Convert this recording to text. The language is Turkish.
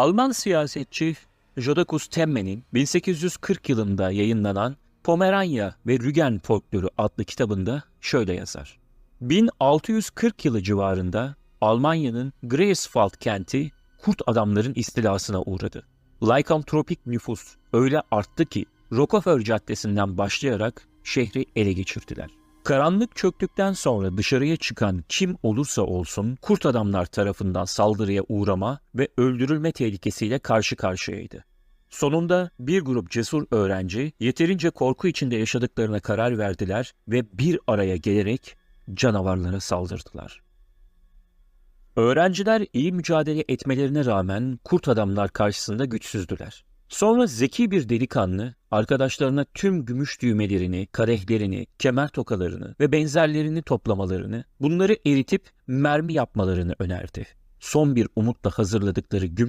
Alman siyasetçi Jodocus Temme'nin 1840 yılında yayınlanan Pomeranya ve Rügen Folkloru adlı kitabında şöyle yazar. 1640 yılı civarında Almanya'nın Greifswald kenti kurt adamların istilasına uğradı. Lycanthropik nüfus öyle arttı ki Rockefeller Caddesi'nden başlayarak şehri ele geçirdiler. Karanlık çöktükten sonra dışarıya çıkan kim olursa olsun kurt adamlar tarafından saldırıya uğrama ve öldürülme tehlikesiyle karşı karşıyaydı. Sonunda bir grup cesur öğrenci yeterince korku içinde yaşadıklarına karar verdiler ve bir araya gelerek canavarlara saldırdılar. Öğrenciler iyi mücadele etmelerine rağmen kurt adamlar karşısında güçsüzdüler. Sonra zeki bir delikanlı arkadaşlarına tüm gümüş düğmelerini, kadehlerini, kemer tokalarını ve benzerlerini toplamalarını, bunları eritip mermi yapmalarını önerdi. Son bir umutla hazırladıkları gümüş